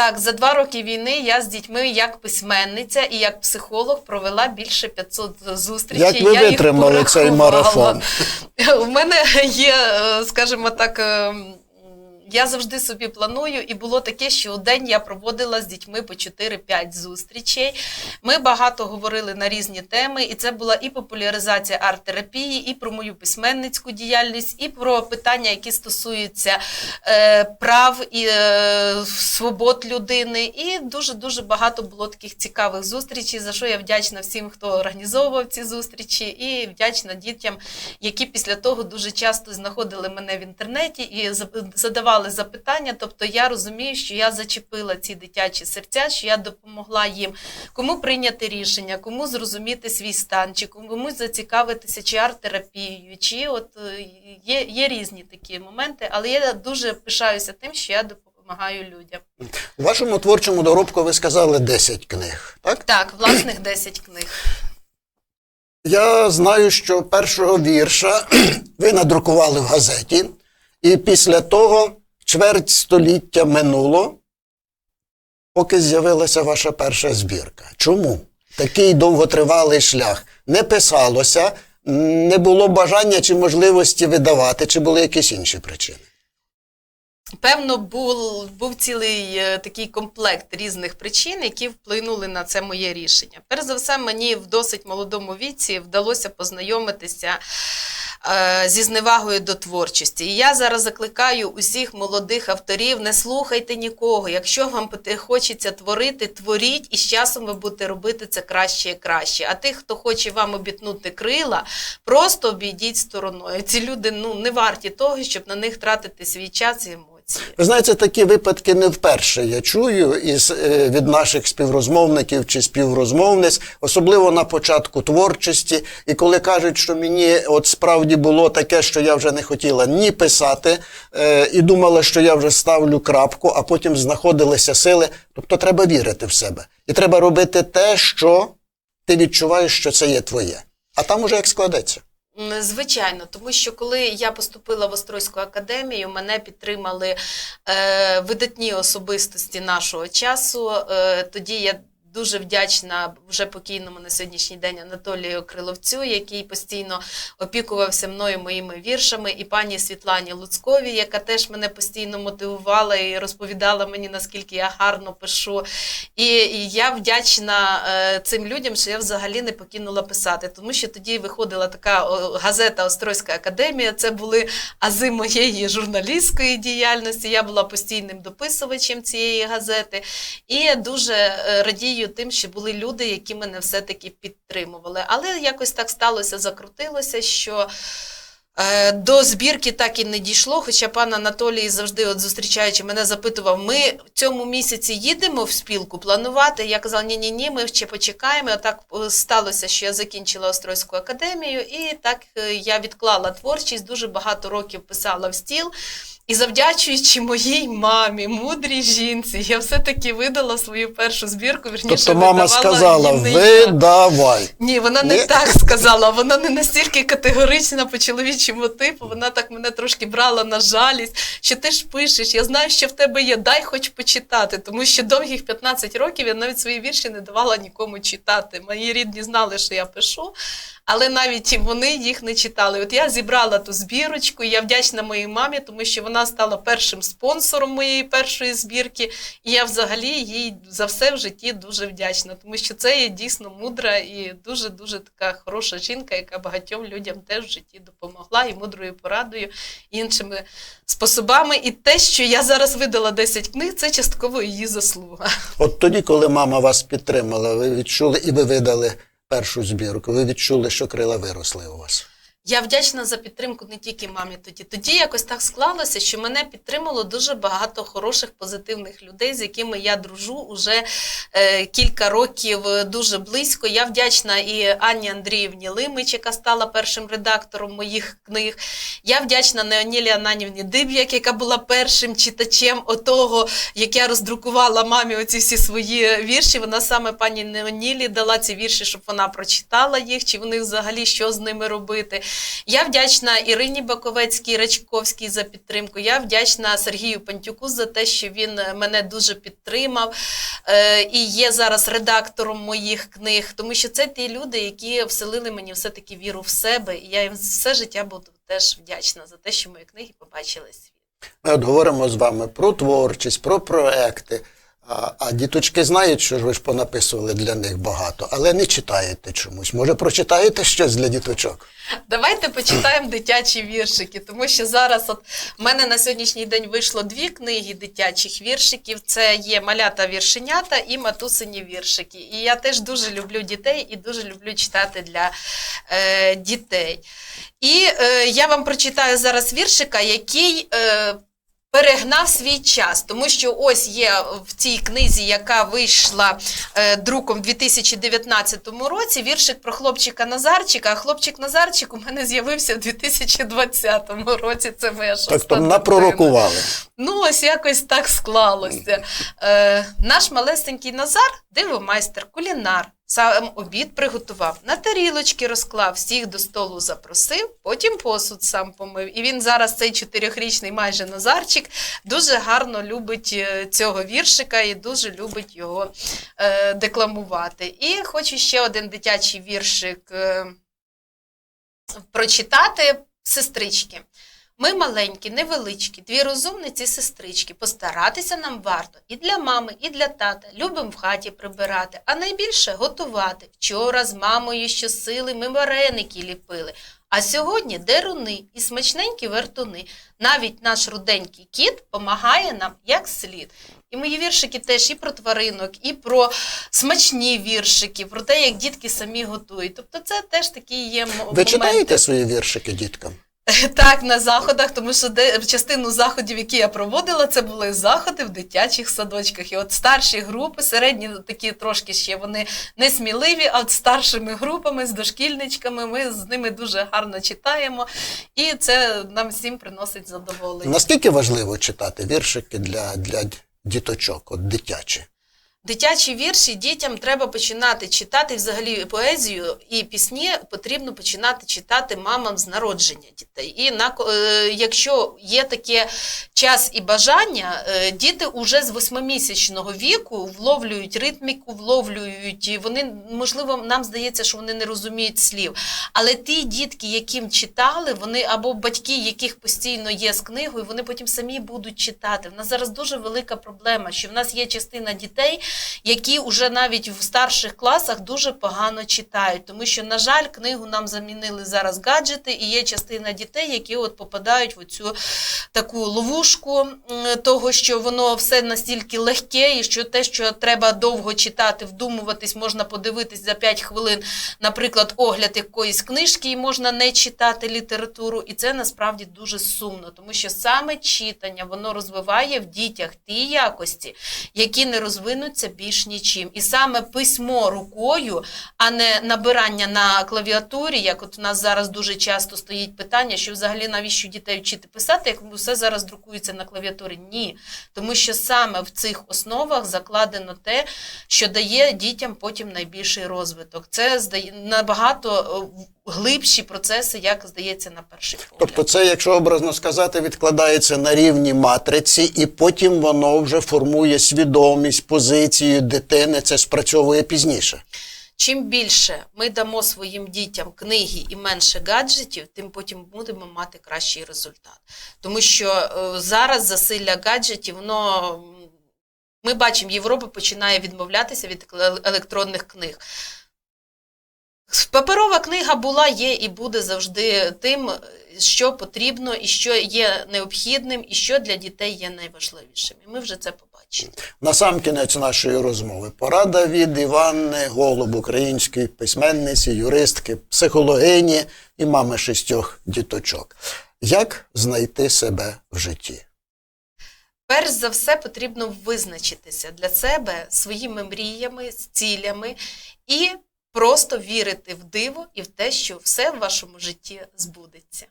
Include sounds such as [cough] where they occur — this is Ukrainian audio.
Так, за два роки війни я з дітьми як письменниця і як психолог провела більше 500 зустрічей. Як ви я їх витримали цей марафон? [laughs] У мене є, е, скажімо так. Я завжди собі планую, і було таке, що у день я проводила з дітьми по 4-5 зустрічей. Ми багато говорили на різні теми, і це була і популяризація арт-терапії, і про мою письменницьку діяльність, і про питання, які стосуються е, прав і е, свобод людини. І дуже дуже багато було таких цікавих зустрічей, за що я вдячна всім, хто організовував ці зустрічі, і вдячна дітям, які після того дуже часто знаходили мене в інтернеті і за- задавали запитання. Тобто я розумію, що я зачепила ці дитячі серця, що я допомогла їм кому прийняти рішення, кому зрозуміти свій стан, чи комусь зацікавитися чи арт-терапією, чи от е, є, є різні такі моменти, але я дуже пишаюся тим, що я допомагаю людям. У вашому творчому доробку ви сказали 10 книг, так? Так, власних 10 книг. Я знаю, що першого вірша [clears throat] ви надрукували в газеті, і після того чверть століття минуло, поки з'явилася ваша перша збірка. Чому? Такий довготривалий шлях. Не писалося, не було бажання чи можливості видавати, чи були якісь інші причини. Певно, був, був цілий е, такий комплект різних причин, які вплинули на це моє рішення. Перш за все, мені в досить молодому віці вдалося познайомитися зі зневагою до творчості. І я зараз закликаю усіх молодих авторів: не слухайте нікого. Якщо вам хочеться творити, творіть, і з часом ви будете робити це краще і краще. А тих, хто хоче вам обітнути крила, просто обійдіть стороною. Ці люди ну не варті того, щоб на них тратити свій час і емоції. Ви знаєте, такі випадки не вперше я чую із, е, від наших співрозмовників чи співрозмовниць, особливо на початку творчості. І коли кажуть, що мені от справді було таке, що я вже не хотіла ні писати, е, і думала, що я вже ставлю крапку, а потім знаходилися сили. Тобто треба вірити в себе. І треба робити те, що ти відчуваєш, що це є твоє. А там уже як складеться. Звичайно, тому що коли я поступила в Острозьку академію, мене підтримали е, видатні особистості нашого часу. Е, тоді я дуже вдячна вже покійному на сьогоднішній день Анатолію Криловцю, який постійно опікувався мною моїми віршами, і пані Світлані Луцьковій, яка теж мене постійно мотивувала і розповідала мені, наскільки я гарно пишу. І, і я вдячна е, цим людям, що я взагалі не покинула писати, тому що тоді виходила така газета Острозька академія. Це були ази моєї журналістської діяльності. Я була постійним дописувачем цієї газети. І дуже е, радію тим, що були люди, які мене все-таки підтримували. Але якось так сталося, закрутилося, що. Е, До збірки так і не дійшло, хоча пан Анатолій завжди, от зустрічаючи мене, запитував: ми в цьому місяці їдемо в спілку планувати. Я казала, ні, ні, ні, ми ще почекаємо. Так е, сталося, що я закінчила Острозьку академію, і так е, я відклала творчість, дуже багато років писала в стіл. І завдячуючи моїй мамі, мудрій жінці, я все-таки видала свою першу збірку. Вірніше, Тобто мама сказала: її видавай. Ні, вона не Ні? так сказала. Вона не настільки категорична по чоловічому типу. Вона так мене трошки брала на жалість, що ти ж пишеш. Я знаю, що в тебе є. Дай хоч почитати. Тому що довгих 15 років я навіть свої вірші не давала нікому читати. Мої рідні знали, що я пишу, але навіть вони їх не читали. От я зібрала ту збірочку. Я вдячна моїй мамі, тому що вона стала першим спонсором моєї першої збірки. І я взагалі їй за все в житті дуже вдячна, тому що це є дійсно мудра і дуже дуже така хороша жінка, яка багатьом людям теж в житті допомогла і мудрою порадою, іншими способами. І те, що я зараз видала 10 книг, це частково її заслуга. От тоді, коли мама вас підтримала, ви відчули і ви видали першу збірку, ви відчули, що крила виросли у вас. Я вдячна за підтримку не тільки мамі тоді. Тоді якось так склалося, що мене підтримало дуже багато хороших позитивних людей, з якими я дружу уже е, кілька років е, дуже близько. Я вдячна і Анні Андріївні Лимич, яка стала першим редактором моїх книг. Я вдячна Неонілі Ананівні Диб'як, яка була першим читачем отого, як я роздрукувала мамі оці всі свої вірші. Вона саме пані Неонілі дала ці вірші, щоб вона прочитала їх, чи вони взагалі що з ними робити. Я вдячна Ірині Баковецькій Рачковській за підтримку. Я вдячна Сергію Пантюку за те, що він е, мене дуже підтримав е, і є зараз редактором моїх книг, тому що це ті люди, які вселили мені все-таки віру в себе. І я їм все життя буду теж вдячна за те, що мої книги побачили світ. Ми от говоримо з вами про творчість, про проекти. А, а діточки знають, що ж ви ж понаписували для них багато, але не читаєте чомусь. Може, прочитаєте щось для діточок? Давайте почитаємо дитячі віршики, тому що зараз от в мене на сьогоднішній день вийшло дві книги дитячих віршиків. Це є малята віршенята і матусині віршики. І я теж дуже люблю дітей і дуже люблю читати для е, дітей. І е, я вам прочитаю зараз віршика, який. Е, Перегнав свій час, тому що ось є в цій книзі, яка вийшла е, друком в 2019 році, віршик про хлопчика Назарчика. А хлопчик Назарчик у мене з'явився в 2020 році. Це моя шоста Так то напророкували. Ну, ось якось так склалося. Е, наш малесенький Назар дивомайстер, кулінар. Сам обід приготував, на тарілочки розклав, всіх до столу запросив, потім посуд сам помив. І він зараз, цей чотирьохрічний майже Назарчик, дуже гарно любить е, цього віршика і дуже любить його е, декламувати. І хочу ще один дитячий віршик е, прочитати сестрички. Ми маленькі, невеличкі, дві розумниці сестрички. Постаратися нам варто і для мами, і для тата. Любимо в хаті прибирати, а найбільше готувати. Вчора з мамою щосили ми вареники ліпили. А сьогодні деруни і смачненькі вертуни. Навіть наш руденький кіт помагає нам як слід. І мої віршики теж і про тваринок, і про смачні віршики, про те, як дітки самі готують. Тобто, це теж такі є м- Ви читаєте свої віршики діткам? [laughs] Так, на заходах, тому що де, частину заходів, які я проводила, це були заходи в дитячих садочках. І от старші групи, середні такі трошки ще вони не сміливі, а от старшими групами, з дошкільничками, ми з ними дуже гарно читаємо, і це нам всім приносить задоволення. Наскільки важливо читати віршики для, для діточок, от дитячі? Дитячі вірші дітям треба починати читати взагалі поезію і пісні потрібно починати читати мамам з народження дітей. І на, е, якщо є таке час і бажання, е, діти уже з восьмимісячного віку вловлюють ритміку, вловлюють, і вони, можливо, нам здається, що вони не розуміють слів. Але ті дітки, яким читали, вони або батьки, яких постійно є з книгою, вони потім самі будуть читати. В нас зараз дуже велика проблема, що в нас є частина дітей, які вже навіть в старших класах дуже погано читають, тому що, на жаль, книгу нам замінили зараз гаджети, і є частина дітей, які от попадають в цю таку ловушку м, того, що воно все настільки легке, і що те, що треба довго читати, вдумуватись, можна подивитись за 5 хвилин, наприклад, огляд якоїсь книжки, і можна не читати літературу. І це насправді дуже сумно, тому що саме читання воно розвиває в дітях ті якості, які не розвинуться більш нічим. І саме письмо рукою, а не набирання на клавіатурі, як от у нас зараз дуже часто стоїть питання, що взагалі навіщо дітей вчити писати, як все зараз друкується на клавіатурі. Ні, тому що саме в цих основах закладено те, що дає дітям потім найбільший розвиток. Це здає набагато е, глибші процеси, як здається на перший погляд. Тобто, це, якщо образно сказати, відкладається на рівні матриці, і потім воно вже формує свідомість, позицію дитини. Це спрацьовує пізніше. Чим більше ми дамо своїм дітям книги і менше гаджетів, тим потім будемо мати кращий результат. Тому що е, зараз засилля гаджетів, воно ми бачимо, Європа починає відмовлятися від електронних книг. Паперова книга була, є і буде завжди тим, що потрібно, і що є необхідним, і що для дітей є найважливішим. І ми вже це побачили. На сам кінець нашої розмови порада від Іванни Голуб, української письменниці, юристки, психологині і мами шістьох діточок. Як знайти себе в житті? Перш за все потрібно визначитися для себе своїми мріями, цілями і просто вірити в диво і в те, що все в вашому житті збудеться.